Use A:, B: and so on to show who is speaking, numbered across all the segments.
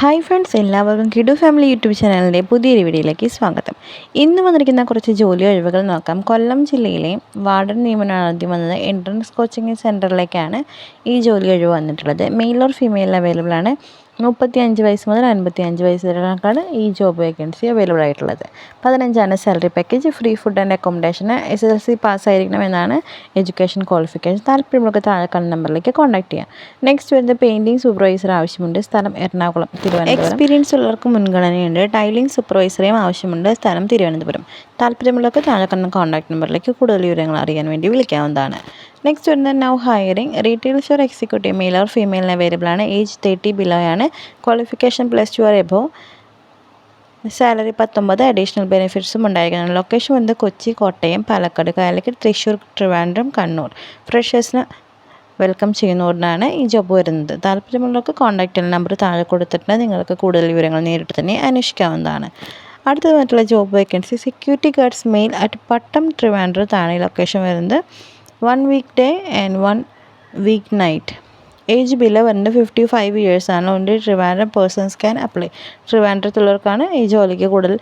A: Hi friends എല്ലാവർക്കും കിഡു family YouTube ചാനലിന്റെ പുതിയൊരു വീഡിയോയിലേക്ക് സ്വാഗതം. ഇന്ന് വന്നിരിക്കുന്ന കുറച്ച് ജോലി ഒഴിവുകൾ നോക്കാം. കൊല്ലം ജില്ലയിലെ വാർഡൻ നിയമനമാണ് ആദ്യം വന്നത് എൻട്രൻസ് കോച്ചിങ് സെന്ററിലേക്കാണ് ഈ ജോലി ഒഴിവ് വന്നിട്ടുള്ളത്. മെയിൽ ഓർ ഫീമെയിൽ അവൈലബിൾ ആണ്. മുപ്പത്തി അഞ്ച് വയസ്സ് മുതൽ അൻപത്തി അഞ്ച് വയസ്സ് വരെക്കാണ് ഈ ജോബ് വേക്കൻസി അവൈലബിൾ ആയിട്ടുള്ളത്. പതിനഞ്ചാണ് salary package free food and accommodation S S L പാസ്സായിരിക്കണം എന്നാണ് എഡ്യൂക്കേഷൻ ക്വാളിഫിക്കേഷൻ താല്പര്യമുള്ള താഴെ കാണുന്ന നമ്പറിലേക്ക് കോൺടാക്ട് ചെയ്യാം. നെക്സ്റ്റ് വരുന്നത് പെയിന്റിംഗ് സൂപ്പർവൈസർ ആവശ്യമുണ്ട്. സ്ഥലം എറണാകുളം തിരുവനന്തപുരം. എക്സ്പീരിയൻസ് ഉള്ളവർക്ക് മുൻഗണനയുണ്ട്. ടൈലിംഗ് സൂപ്പർവൈസറേയും ആവശ്യമുണ്ട്. സ്ഥലം തിരുവനന്തപുരം. താല്പര്യമുള്ളവർക്ക് താഴെ കാണുന്ന കോൺടാക്ട് നമ്പറിലേക്ക് കൂടുതൽ വിവരങ്ങൾ അറിയാൻ വേണ്ടി വിളിക്കാവുന്നതാണ്. നെക്സ്റ്റ് വരുന്നത് now hiring retail store executive male or ഫീമെയിലിന് available ആണ്. ഏജ് തേർട്ടി ബിലോ ആണ്. Qualification plus two or above salary പത്തൊമ്പത്. അഡീഷണൽ ബെനിഫിറ്റ്സും ഉണ്ടായിരിക്കണം. ലൊക്കേഷൻ വരുന്നത് കൊച്ചി കോട്ടയം പാലക്കാട് കാലിക്കറ്റ് തൃശ്ശൂർ ട്രിവാൻഡ്രം കണ്ണൂർ. ഫ്രഷേഴ്സിന് വെൽക്കം ചെയ്യുന്നതുകൊണ്ടാണ് ഈ ജോബ് വരുന്നത്. താല്പര്യമുള്ളവർക്ക് ചെയ്യുന്ന നമ്പർ താഴെ കൊടുത്തിട്ടുണ്ട്. നിങ്ങൾക്ക് കൂടുതൽ വിവരങ്ങൾ നേരിട്ട് തന്നെ അന്വേഷിക്കാവുന്നതാണ്. അടുത്തതായിട്ടുള്ള job vacancy security guards male at Pattom ട്രിവാൻഡ്രത്താണ് ഈ ലൊക്കേഷൻ വരുന്നത്. One week day and one week night age below വരുന്നത് ഫിഫ്റ്റി ഫൈവ് ഇയേഴ്സാണ് അതുകൊണ്ട് ട്രിവാൻഡ്രം പേഴ്സൺസ് ക്യാൻ അപ്ലൈ ട്രിവാൻഡ്രത്തുള്ളവർക്കാണ് ഈ ജോലിക്ക് കൂടുതൽ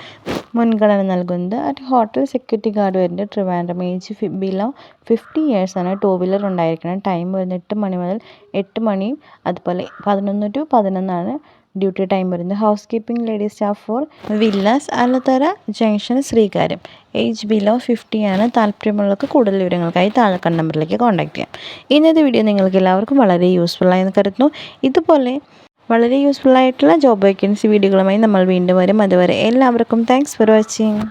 A: മുൻഗണന നൽകുന്നത്. അറ്റ് ഹോട്ടൽ സെക്യൂരിറ്റി ഗാർഡ് വരുന്നത് ട്രിവാൻഡ്രം ഏജ് ബിലോ ഫിഫ്റ്റി ഇയേഴ്സാണ് ടൂ വീലർ ഉണ്ടായിരിക്കണം ടൈം വരുന്നത് എട്ട് മണി മുതൽ എട്ട് മണിയും അതുപോലെ പതിനൊന്ന് ടു പതിനൊന്നാണ് ഡ്യൂട്ടി ടൈം വരുന്നത്. Housekeeping lady staff for villas Alathara junction Sreekaryam. Age below fifty ആണ്. താല്പര്യമുള്ളവർക്ക് കൂടുതൽ വിവരങ്ങൾക്കായി താഴെക്കണ്ട നമ്പറിലേക്ക് കോൺടാക്ട് ചെയ്യാം. ഇന്നത്തെ വീഡിയോ നിങ്ങൾക്ക് എല്ലാവർക്കും വളരെ യൂസ്ഫുൾ ആയെന്ന് കരുതുന്നു. ഇതുപോലെ വളരെ യൂസ്ഫുൾ ആയിട്ടുള്ള ജോബ് വേക്കൻസി വീഡിയോകളുമായി നമ്മൾ വീണ്ടും വരും. അതുവരെ എല്ലാവർക്കും താങ്ക്സ് ഫോർ വാച്ചിങ്